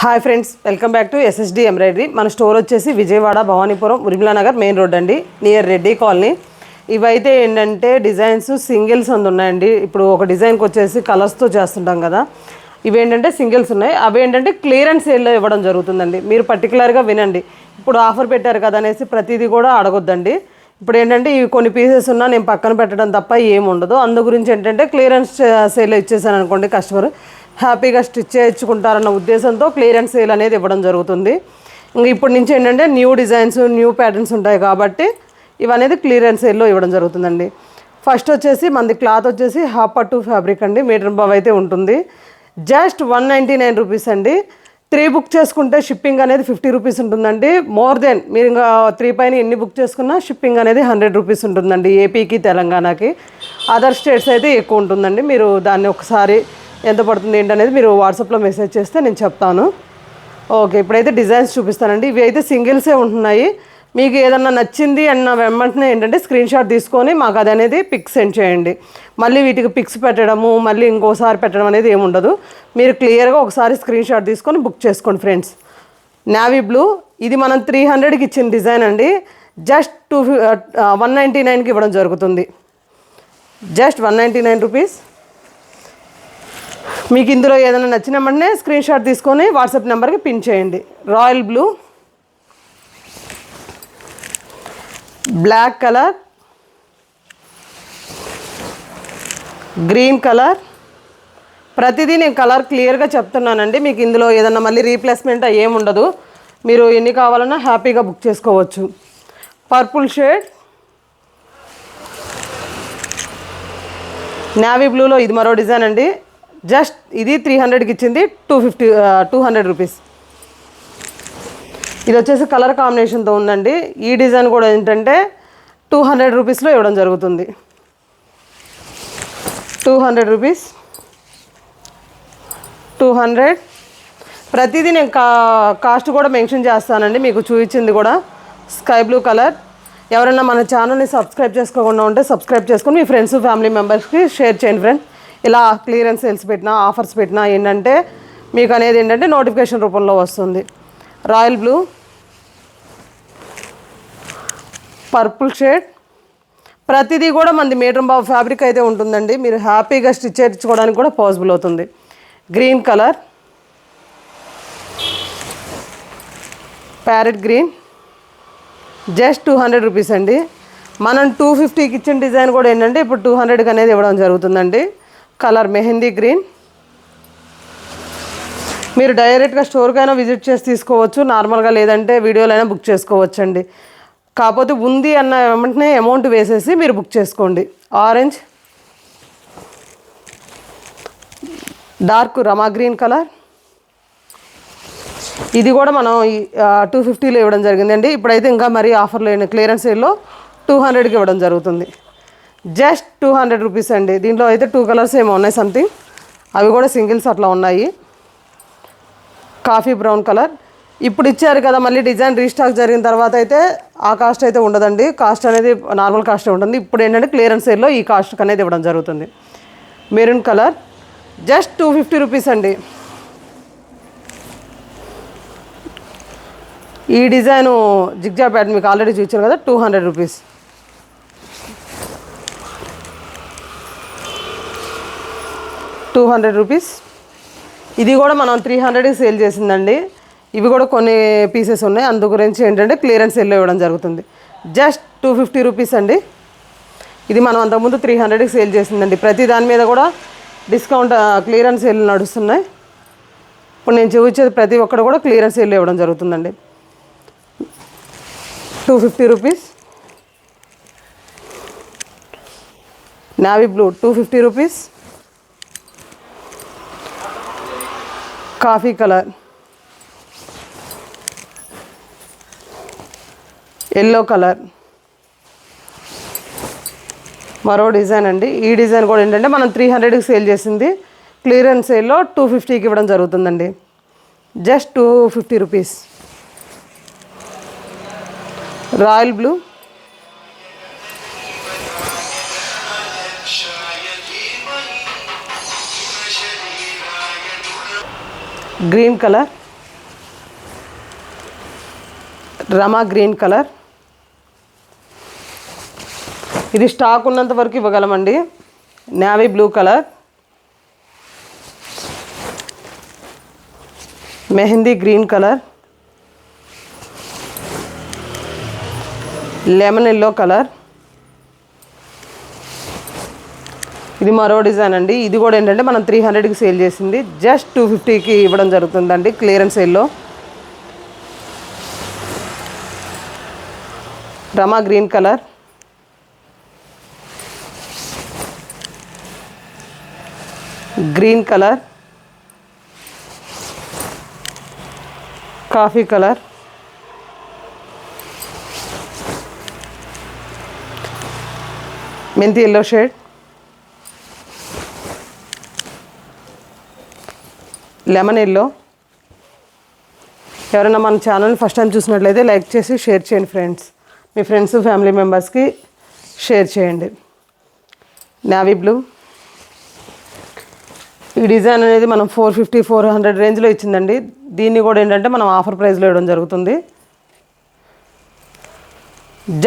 Hi friends welcome back to SSD embroidery మన store వచ్చేసి Vijayawada Bhavanipuram Urmila Nagar main road అండి near Reddy colony. ఇవైతే ఏంటంటే డిజైన్స్ సింగిల్స్ అందు ఉన్నాయండి. ఇప్పుడు ఒక డిజైన్కి వచ్చేసి కలర్స్తో చేస్తుంటాం కదా. ఇవేంటంటే సింగిల్స్ ఉన్నాయి. అవి ఏంటంటే క్లియరెన్స్ సేల్లో ఇవ్వడం జరుగుతుందండి. మీరు పర్టికులర్గా వినండి. ఇప్పుడు ఆఫర్ పెట్టారు కదా అనేసి ప్రతిదీ కూడా అడగొద్దండి. ఇప్పుడు ఏంటంటే ఇవి కొన్ని పీసెస్ ఉన్నా నేను పక్కన పెట్టడం తప్ప ఏం ఉండదు. అందు గురించి ఏంటంటే క్లియరెన్స్ సేల్ ఇచ్చేసాను అనుకోండి కస్టమర్ హ్యాపీగా స్టిచ్ చేయించుకుంటారన్న ఉద్దేశంతో క్లియరెన్స్ సేల్ అనేది ఇవ్వడం జరుగుతుంది. ఇంకా ఇప్పటి నుంచి ఏంటంటే న్యూ డిజైన్స్ న్యూ ప్యాటర్న్స్ ఉంటాయి కాబట్టి ఇవనేది క్లియరెన్స్ సేల్లో ఇవ్వడం జరుగుతుందండి. ఫస్ట్ వచ్చేసి మనది క్లాత్ వచ్చేసి హాఫ్ పట్టు ఫ్యాబ్రిక్ అండి మీటర్ బావ్ అయితే ఉంటుంది. Just one ninety nine rupees అండి. త్రీ బుక్ చేసుకుంటే షిప్పింగ్ అనేది ఫిఫ్టీ రూపీస్ ఉంటుందండి. మోర్ దెన్ మీరు ఇంకా త్రీ పైన ఎన్ని బుక్ చేసుకున్నా షిప్పింగ్ అనేది హండ్రెడ్ రూపీస్ ఉంటుందండి ఏపీకి తెలంగాణకి. అదర్ స్టేట్స్ అయితే ఎక్కువ ఉంటుందండి. మీరు దాన్ని ఒకసారి ఎంత పడుతుంది ఏంటనేది మీరు వాట్సాప్లో మెసేజ్ చేస్తే నేను చెప్తాను. ఓకే ఇప్పుడైతే డిజైన్స్ చూపిస్తానండి. ఇవి అయితే సింగిల్సే ఉంటున్నాయి. మీకు ఏదన్నా నచ్చింది అన్న వెంటనే ఏంటంటే స్క్రీన్ షాట్ తీసుకొని మాకు అది అనేది పిక్స్ సెండ్ చేయండి. మళ్ళీ వీటికి పిక్స్ పెట్టడము మళ్ళీ ఇంకోసారి పెట్టడం అనేది ఏముండదు మీరు క్లియర్గా ఒకసారి స్క్రీన్ షాట్ తీసుకొని బుక్ చేసుకోండి ఫ్రెండ్స్. నావీ బ్లూ ఇది మనం త్రీ హండ్రెడ్కి ఇచ్చిన డిజైన్ అండి. జస్ట్ టూ వన్ నైంటీ నైన్కి ఇవ్వడం జరుగుతుంది. Just one ninety nine rupees. మీకు ఇందులో ఏదైనా నచ్చిన వెంటనే స్క్రీన్ షాట్ తీసుకొని వాట్సాప్ నెంబర్కి పిన్ చేయండి. Royal blue black colour green colour ప్రతిదీ నేను కలర్ క్లియర్గా చెప్తున్నానండి. మీకు ఇందులో ఏదన్నా మళ్ళీ రీప్లేస్మెంట్ ఏమి ఉండదు. మీరు ఎన్ని కావాలన్నా హ్యాపీగా బుక్ చేసుకోవచ్చు. పర్పుల్ షేడ్ నావీ బ్లూలో ఇది మరో డిజైన్ అండి. జస్ట్ ఇది త్రీ హండ్రెడ్కి ఇచ్చింది two fifty two hundred rupees ఇది వచ్చేసి కలర్ కాంబినేషన్తో ఉందండి. ఈ డిజైన్ కూడా ఏంటంటే టూ హండ్రెడ్ రూపీస్లో ఇవ్వడం జరుగుతుంది. Two hundred rupees two hundred ప్రతిదీ నేను కా కాస్ట్ కూడా మెన్షన్ చేస్తానండి మీకు చూపించింది కూడా. స్కై బ్లూ కలర్ ఎవరైనా మన ఛానల్ని సబ్స్క్రైబ్ చేసుకోకుండా ఉంటే సబ్స్క్రైబ్ చేసుకొని మీ ఫ్రెండ్స్ ఫ్యామిలీ మెంబర్స్కి షేర్ చేయండి ఫ్రెండ్ ఇలా క్లియరెన్స్ సేల్స్ పెట్టినా ఆఫర్స్ పెట్టినా ఏంటంటే మీకు అనేది ఏంటంటే నోటిఫికేషన్ రూపంలో వస్తుంది. Royal blue purple shade. ప్రతిదీ కూడా మనది మీటర్ బాబు ఫ్యాబ్రిక్ అయితే ఉంటుందండి. మీరు హ్యాపీగా స్టిచ్ చేయించుకోవడానికి కూడా పాసిబుల్ అవుతుంది. Green colour. Parrot green. Just two hundred rupees అండి. మనం టూ ఫిఫ్టీకి ఇచ్చిన డిజైన్ కూడా ఏంటంటే ఇప్పుడు టూ హండ్రెడ్కి అనేది ఇవ్వడం జరుగుతుందండి. Colour mehndi green. మీరు డైరెక్ట్గా స్టోర్కైనా విజిట్ చేసి తీసుకోవచ్చు. నార్మల్గా లేదంటే వీడియోలైనా బుక్ చేసుకోవచ్చు అండి కాకపోతే ఉంది అన్న వెంటనే అమౌంట్ వేసేసి మీరు బుక్ చేసుకోండి. Orange. Dark Rama green colour. ఇది కూడా మనం టూ ఫిఫ్టీలో ఇవ్వడం జరిగిందండి. ఇప్పుడైతే ఇంకా మరీ ఆఫర్లో క్లియరెన్స్ సేల్లో టూ హండ్రెడ్కి ఇవ్వడం జరుగుతుంది. జస్ట్ టూ హండ్రెడ్ రూపీస్ అండి. దీంట్లో అయితే టూ కలర్స్ ఏమో ఉన్నాయి సంథింగ్ అవి కూడా సింగిల్స్ అట్లా ఉన్నాయి. కాఫీ బ్రౌన్ కలర్ ఇప్పుడు ఇచ్చారు కదా మళ్ళీ డిజైన్ రీస్టాక్ జరిగిన తర్వాత అయితే ఆ కాస్ట్ అయితే ఉండదండి. కాస్ట్ అనేది నార్మల్ కాస్ట్ ఉంటుంది. ఇప్పుడు ఏంటంటే క్లియరెన్స్ సేల్లో ఈ కాస్ట్ అనేది ఇవ్వడం జరుగుతుంది. Maroon colour just two fifty rupees అండి. ఈ డిజైను జిగ్జా ప్యాడ్ మీకు ఆల్రెడీ చూపించారు కదా two hundred rupees two hundred rupees. ఇది కూడా మనం త్రీ హండ్రెడ్కి సేల్ చేసిందండి. ఇవి కూడా కొన్ని పీసెస్ ఉన్నాయి. అందు గురించి ఏంటంటే క్లియరెన్స్ సేల్లో ఇవ్వడం జరుగుతుంది. జస్ట్ టూ ఫిఫ్టీ రూపీస్ అండి. ఇది మనం అంతకుముందు త్రీ హండ్రెడ్కి సేల్ చేసిందండి. ప్రతి దాని మీద కూడా డిస్కౌంట్ క్లియరెన్స్ సేల్ నడుస్తున్నాయి. ఇప్పుడు నేను చూపించేది ప్రతి ఒక్కటి కూడా క్లియరెన్స్ సేల్ ఇవ్వడం జరుగుతుందండి. Two fifty rupees. Navy blue two fifty rupees. Coffee colour. Yellow colour. మరో డిజైన్ అండి. ఈ డిజైన్ కూడా ఏంటంటే మనం త్రీ హండ్రెడ్కి సేల్ చేసింది. క్లియరెన్స్ సేల్లో టూ ఫిఫ్టీకి ఇవ్వడం జరుగుతుందండి. Just two fifty rupees royal blue green colour Rama green colour. ఇది స్టాక్ ఉన్నంత వరకు ఇవ్వగలమండి. Navy blue colour. Mehndi green colour. Lemon yellow colour. ఇది మరో డిజైన్ అండి. ఇది కూడా ఏంటంటే మనం త్రీ హండ్రెడ్కి సేల్ చేసింది. జస్ట్ టూ ఫిఫ్టీకి ఇవ్వడం జరుగుతుందండి క్లియరెన్స్ సేల్లో Rama green colour green colour coffee colour మెంతి ఎల్లో షేడ్ లెమన్ ఎల్లో. ఎవరైనా మన ఛానల్ ఫస్ట్ టైం చూసినట్లయితే లైక్ చేసి షేర్ చేయండి ఫ్రెండ్స్ మీ ఫ్రెండ్స్ ఫ్యామిలీ మెంబర్స్కి షేర్ చేయండి. నావీ బ్లూ ఈ డిజైన్ అనేది మనం ఫోర్ ఫిఫ్టీ ఫోర్ హండ్రెడ్ రేంజ్లో ఇచ్చిందండి. దీన్ని కూడా ఏంటంటే మనం ఆఫర్ ప్రైస్లో ఇవ్వడం జరుగుతుంది.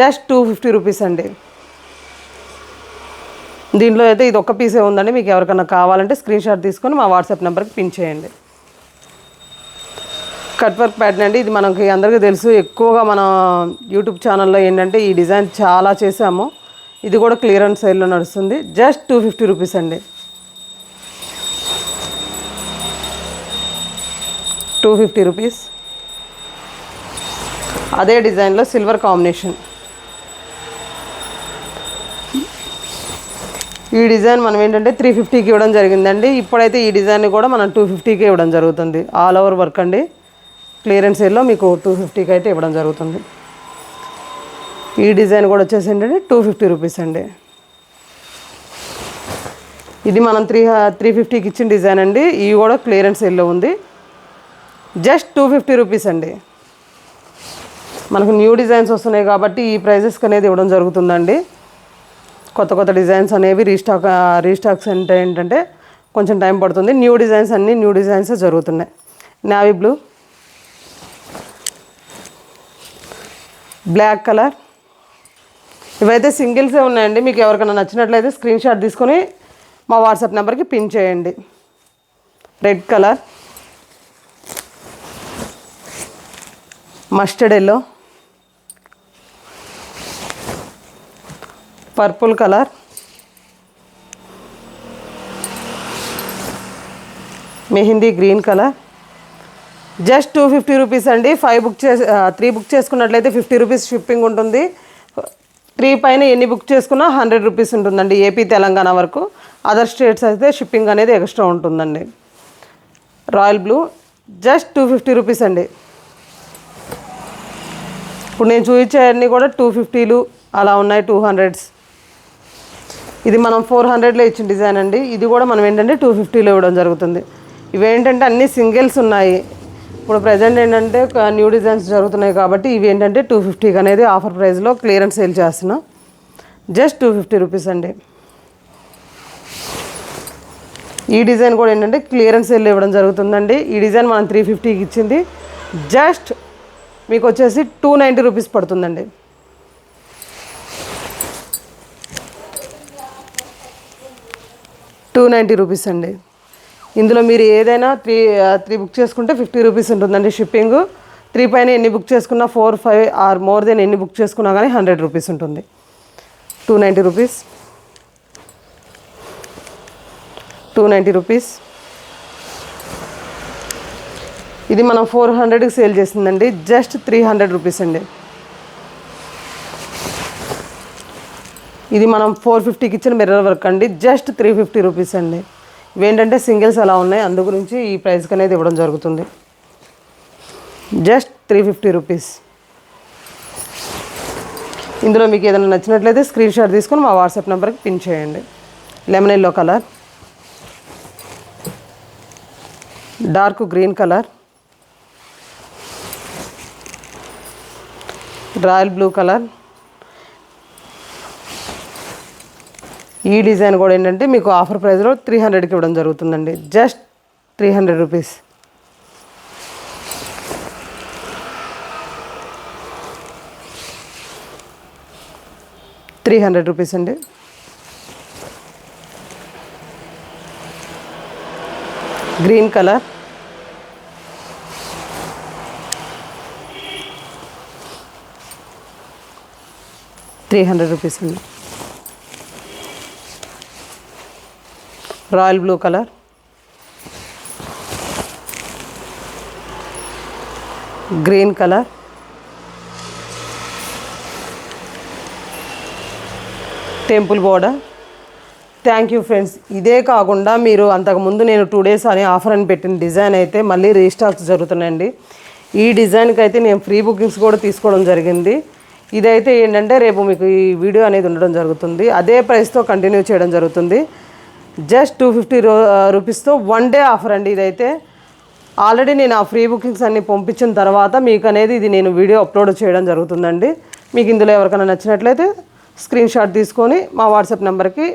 జస్ట్ టూ ఫిఫ్టీ రూపీస్ అండి. దీంట్లో అయితే ఇది ఒక్క పీసే ఉందండి. మీకు ఎవరికైనా కావాలంటే స్క్రీన్ షాట్ తీసుకొని మా వాట్సాప్ నెంబర్కి పిన్ చేయండి. కట్ వర్క్ ప్యాటర్న్ అండి. ఇది మనకి అందరికీ తెలుసు. ఎక్కువగా మన యూట్యూబ్ ఛానల్లో ఏంటంటే ఈ డిజైన్ చాలా చేసాము ఇది కూడా క్లియరెన్స్ సైడ్లో నడుస్తుంది. జస్ట్ టూ ఫిఫ్టీ రూపీస్ అండి. టూ ఫిఫ్టీ రూపీస్ అదే డిజైన్లో సిల్వర్ కాంబినేషన్ ఈ డిజైన్ మనం ఏంటంటే త్రీ ఫిఫ్టీకి ఇవ్వడం జరిగిందండి. ఇప్పుడైతే ఈ డిజైన్ కూడా మనం టూ ఫిఫ్టీకి ఇవ్వడం జరుగుతుంది. ఆల్ ఓవర్ వర్క్ అండి. క్లియరెన్స్ సేల్లో మీకు టూ ఫిఫ్టీకి అయితే ఇవ్వడం జరుగుతుంది. ఈ డిజైన్ కూడా వచ్చేసి ఏంటంటే టూ ఫిఫ్టీ రూపీస్ అండి. ఇది మనం త్రీ త్రీ ఫిఫ్టీకి ఇచ్చిన డిజైన్ అండి. ఇవి కూడా క్లియరెన్స్ సేల్లో ఉంది. జస్ట్ టూ ఫిఫ్టీ రూపీస్ అండి. మనకు న్యూ డిజైన్స్ వస్తున్నాయి కాబట్టి ఈ ప్రైజెస్కి అనేది ఇవ్వడం జరుగుతుందండి. కొత్త కొత్త డిజైన్స్ అనేవి రీస్టాక్ రీస్టాక్స్ అంటే ఏంటంటే కొంచెం టైం పడుతుంది. న్యూ డిజైన్స్ అన్నీ న్యూ డిజైన్స్ జరుగుతున్నాయి. నావీ బ్లూ బ్లాక్ కలర్ ఇవైతే సింగిల్సే ఉన్నాయండి. మీకు ఎవరికైనా నచ్చినట్లయితే స్క్రీన్ షాట్ తీసుకొని మా వాట్సాప్ నెంబర్కి పిన్ చేయండి. Red colour mustard yellow purple colour. Mehndi green colour. Just two fifty rupees అండి. ఫైవ్ బుక్ చేసి త్రీ బుక్ చేసుకున్నట్లయితే ఫిఫ్టీ రూపీస్ షిప్పింగ్ ఉంటుంది. త్రీ పైన ఎన్ని బుక్ చేసుకున్నా హండ్రెడ్ రూపీస్ ఉంటుందండి ఏపీ తెలంగాణ వరకు. అదర్ స్టేట్స్ అయితే షిప్పింగ్ అనేది ఎక్స్ట్రా ఉంటుందండి. Royal blue just two fifty rupees అండి. ఇప్పుడు నేను చూపించేవన్నీ కూడా టూ ఫిఫ్టీలు అలా ఉన్నాయి టూ హండ్రెడ్స్. ఇది మనం ఫోర్ హండ్రెడ్లో ఇచ్చిన డిజైన్ అండి. ఇది కూడా మనం ఏంటంటే టూ ఫిఫ్టీలో ఇవ్వడం జరుగుతుంది. ఇవి ఏంటంటే అన్ని సింగిల్స్ ఉన్నాయి. ఇప్పుడు ప్రజెంట్ ఏంటంటే న్యూ డిజైన్స్ జరుగుతున్నాయి కాబట్టి ఇవి ఏంటంటే టూ ఫిఫ్టీకి అనేది ఆఫర్ ప్రైస్లో క్లియరెన్స్ సేల్ చేస్తున్నాం. జస్ట్ టూ ఫిఫ్టీ రూపీస్ అండి. ఈ డిజైన్ కూడా ఏంటంటే క్లియరెన్స్ సేల్ ఇవ్వడం జరుగుతుందండి. ఈ డిజైన్ మనం త్రీ ఫిఫ్టీకి ఇచ్చింది. జస్ట్ మీకు వచ్చేసి టూ నైంటీ రూపీస్ పడుతుందండి. టూ నైంటీ రూపీస్ అండి. ఇందులో మీరు ఏదైనా త్రీ త్రీ బుక్ చేసుకుంటే ఫిఫ్టీ రూపీస్ ఉంటుందండి షిప్పింగ్. త్రీ పైన ఎన్ని బుక్ చేసుకున్నా four five or more than ఎన్ని బుక్ చేసుకున్నా కానీ హండ్రెడ్ రూపీస్ ఉంటుంది. Two ninety rupees. Two ninety rupees. ఇది మనం ఫోర్ హండ్రెడ్కి సేల్ చేసిందండి. జస్ట్ త్రీ హండ్రెడ్ రూపీస్ అండి. ఇది మనం ఫోర్ ఫిఫ్టీకి ఇచ్చిన మిర్రర్ వర్క్ అండి. జస్ట్ త్రీ ఫిఫ్టీ రూపీస్ అండి. ఇవేంటంటే సింగిల్స్ అలా ఉన్నాయి. అందు గురించి ఈ ప్రైస్కి అనేది ఇవ్వడం జరుగుతుంది. జస్ట్ త్రీ ఫిఫ్టీ రూపీస్ ఇందులో మీకు ఏదైనా నచ్చినట్లయితే స్క్రీన్ షాట్ తీసుకొని మా వాట్సాప్ నెంబర్కి పిన్ చేయండి. Lemon yellow colour dark green colour royal blue colour ఈ డిజైన్ కూడా ఏంటంటే మీకు ఆఫర్ ప్రైస్లో త్రీ హండ్రెడ్కి ఇవ్వడం జరుగుతుందండి. Just three hundred rupees three hundred rupees అండి. Green colour three hundred rupees అండి. Royal blue colour. Green colour. Temple border. Thank you friends ఇదే కాకుండా మీరు అంతకుముందు నేను టూ డేస్ అని ఆఫర్ అని పెట్టిన డిజైన్ అయితే మళ్ళీ రీస్టాక్స్ జరుగుతున్నాయండి. ఈ డిజైన్కి అయితే నేను ఫ్రీ బుకింగ్స్ కూడా తీసుకోవడం జరిగింది. ఇదైతే ఏంటంటే రేపు మీకు ఈ వీడియో అనేది ఉండడం జరుగుతుంది. అదే ప్రైస్తో కంటిన్యూ చేయడం జరుగుతుంది. జస్ట్ టూ ఫిఫ్టీ రూ రూపీస్తో వన్ డే ఆఫర్ అండి ఇదైతే. ఆల్రెడీ నేను ఆ ఫ్రీ బుకింగ్స్ అన్ని పంపించిన తర్వాత మీకు అనేది ఇది నేను వీడియో అప్లోడ్ చేయడం జరుగుతుందండి. మీకు ఇందులో ఎవరికైనా నచ్చినట్లయితే స్క్రీన్ షాట్ తీసుకొని మా వాట్సాప్ నెంబర్కి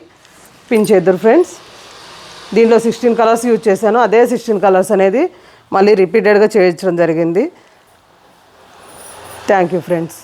పిన్ చేద్దరు ఫ్రెండ్స్. దీంట్లో సిక్స్టీన్ కలర్స్ యూజ్ చేశాను. అదే సిక్స్టీన్ కలర్స్ అనేది మళ్ళీ రిపీటెడ్గా చేయించడం జరిగింది. Thank you friends.